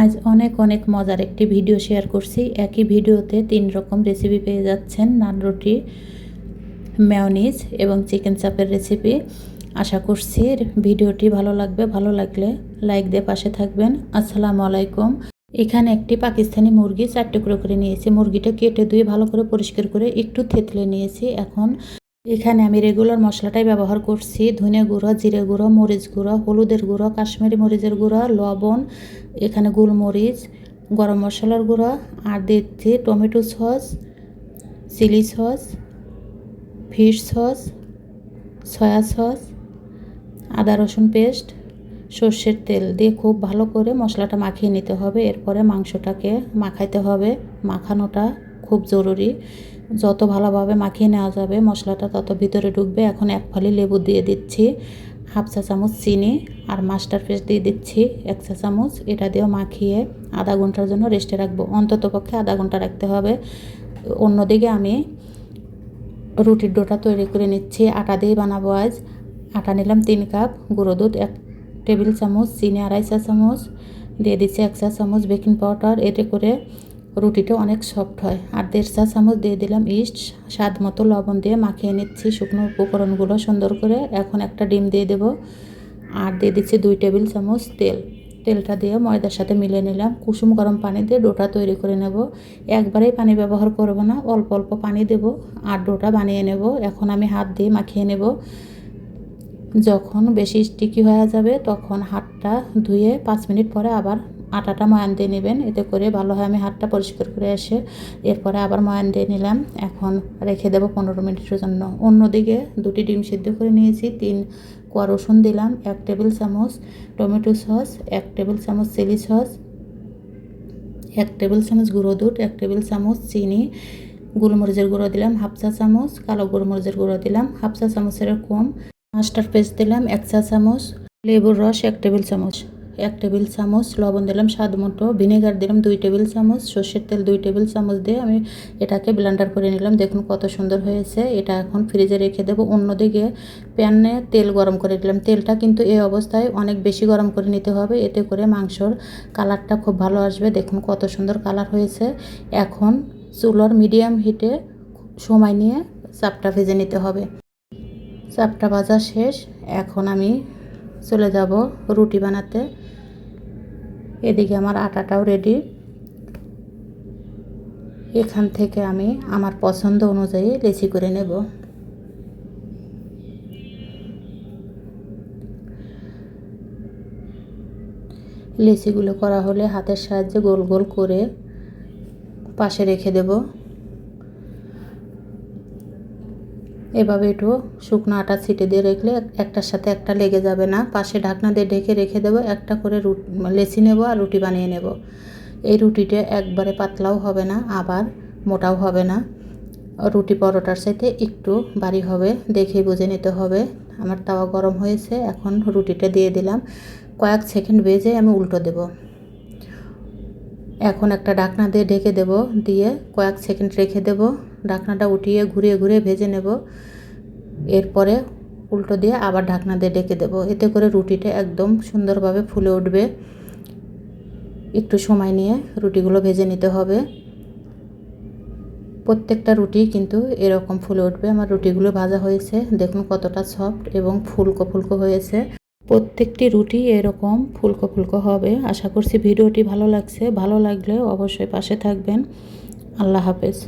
আজ অনেক অনেক মজার একটি ভিডিও শেয়ার করছি। একই ভিডিওতে তিন রকম রেসিপি পেয়ে যাচ্ছেন নান রুটি মেয়নিজ এবং চিকেন চাপের রেসিপি আশা করছি ভিডিওটি ভালো লাগবে। ভালো লাগলে লাইক দিয়ে পাশে থাকবেন। আসসালামু আলাইকুম। এখানে একটি পাকিস্তানি মুরগি চার টুকরো করে নিয়েছি। মুরগিটা কেটে ধুয়ে ভালো করে পরিষ্কার করে একটু থেতলে নিয়েছি। এখন এখানে আমি রেগুলার মশলাটাই ব্যবহার করছি। ধনে গুঁড়ো, জিরে গুঁড়ো, মরিচ গুঁড়ো, হলুদের গুঁড়ো, কাশ্মীরি মরিচের গুঁড়ো, লবণ, এখানে গোলমরিচ, গরম মশলার গুঁড়ো, আর দিচ্ছি tomato sauce, chilli sauce, fish sauce, soya sauce, আদা রসুন পেস্ট, সর্ষের তেল দিয়ে খুব ভালো করে মশলাটা মাখিয়ে নিতে হবে। এরপরে মাংসটাকে মাখাইতে হবে। মাখানোটা খুব জরুরি। যত ভালোভাবে মাখিয়ে নেওয়া যাবে, মশলাটা তত ভিতরে ঢুকবে। এখন এক ফালি লেবু দিয়ে দিচ্ছি, হাফ চা চামচ চিনি আর মাস্টার পেস্ট দিয়ে দিচ্ছি, এক চা চামচ। এটা দিয়েও মাখিয়ে আধা ঘণ্টার জন্য রেস্টে রাখব। অন্তত পক্ষে আধা ঘণ্টা রাখতে হবে। অন্যদিকে আমি রুটির ডোটা তৈরি করে নিচ্ছি। আটা দিয়ে বানাবো আজ। আটা নিলাম তিন কাপ, গুঁড়ো দুধ এক টেবিল চামচ, চিনি আড়াই চা চামচ। দিয়ে দিচ্ছি এক চা চামচ বেকিং পাউডার। এতে করে রুটিটা অনেক সফট হয়। আর দেড় চা চামচ দিয়ে দিলাম ইস্ট, স্বাদ মতো লবণ দিয়ে মাখিয়ে নিচ্ছি শুকনো উপকরণগুলো সুন্দর করে। এখন একটা ডিম দিয়ে দেব। আর দিয়ে দিচ্ছি দুই টেবিল চামচ তেল। তেলটা দিয়ে ময়দার সাথে মিলে নিলাম। কুসুম গরম পানি দিয়ে ডোটা তৈরি করে নেব। একবারেই পানি ব্যবহার করব না, অল্প অল্প পানি দেব। আর ডোটা বানিয়ে নেব। এখন আমি হাত দিয়ে মাখিয়ে নেব। যখন বেশি স্টিকি হয়ে যাবে, তখন হাতটা ধুয়ে পাঁচ মিনিট পরে আবার আটাটা ময়ান দিয়ে নেবেন, এতে করে ভালো হয়। আমি হাতটা পরিষ্কার করে এসে এরপরে আবার ময়ান দিয়ে নিলাম। এখন রেখে দেবো পনেরো মিনিটের জন্য। অন্যদিকে দুটি ডিম সিদ্ধ করে নিয়েছি। তিন কোয়া রসুন দিলাম, এক টেবিল চামচ টমেটো সস, এক টেবিল চামচ চিলি সস, এক টেবিল চামচ গুঁড়ো দুধ, এক টেবিল চামচ চিনি, গোলমরিচের গুঁড়ো দিলাম, হাফ চা চামচ, কালো গোলমরিচের গুঁড়ো দিলাম, হাফ চা চামচের কম। মাস্টার পেস্ট দিলাম, এক চা চামচ। লেবুর রস, এক টেবিল চামচ। এক টেবিল চামচ লবণ দিলাম, স্বাদ মতো। ভিনেগার দিলাম দুই টেবিল চামচ। সর্ষের তেল দুই টেবিল চামচ দিয়ে আমি এটাকে ব্লেন্ডার করে নিলাম। দেখুন কত সুন্দর হয়েছে। এটা এখন ফ্রিজে রেখে দেবো। অন্যদিকে প্যানে তেল গরম করে দিলাম। তেলটা কিন্তু এই অবস্থায় অনেক বেশি গরম করে নিতে হবে। এতে করে মাংসর কালারটা খুব ভালো আসবে। দেখুন কত সুন্দর কালার হয়েছে। এখন চুলোর মিডিয়াম হিটে সময় নিয়ে চাপটা ভেজে নিতে হবে। চাপটা ভাজা শেষ। এখন আমি চলে যাব রুটি বানাতে। এদিকে আমার আটাটাও রেডি এখান থেকে আমি আমার পছন্দ অনুযায়ী লেচি করে নেব। লেচিগুলো করা হলে হাতের সাহায্যে গোল গোল করে পাশে রেখে দেবো। এভাবে একটু শুকনো আটা ছিটে দিয়ে রাখলে একটার সাথে একটা লেগে যাবে না। পাশে ঢাকনা দিয়ে ঢেকে রেখে দেবো, একটা করে লেচি নেব আর রুটি বানিয়ে নেব। এই রুটিটা একবারে পাতলাও হবে না, আবার মোটাও হবে না। রুটি পরোটার সাথে একটু বাড়ি হবে দেখে বুঝে নিতে হবে। আমার তাওয়া গরম হয়েছে, এখন রুটিটা দিয়ে দিলাম। কয়েক সেকেন্ড বেজে আমি উল্টো দেব। এখন একটা ডাকনা দিয়ে ঢেকে দেব, দিয়ে কয়েক সেকেন্ড রেখে দেব। ঢাকনাটা উঠিয়ে ঘুরিয়ে ঘুরিয়ে ভেজে নেব। এরপরে উল্টো দিয়ে আবার ঢাকনা দিয়ে ডেকে দেবো। এতে করে রুটিটা একদম সুন্দরভাবে ফুলে উঠবে। একটু সময় নিয়ে রুটিগুলো ভেজে নিতে হবে। প্রত্যেকটা রুটি কিন্তু এরকম ফুলে উঠবে। আমার রুটিগুলো ভাজা হয়েছে। দেখুন কতটা সফট এবং ফুলকো ফুলকো হয়েছে। প্রত্যেকটি রুটি এরকম ফুলকো ফুলকো হবে। আশা করছি ভিডিওটি ভালো লাগছে। ভালো লাগলে অবশ্যই পাশে থাকবেন। আল্লাহ হাফেজ।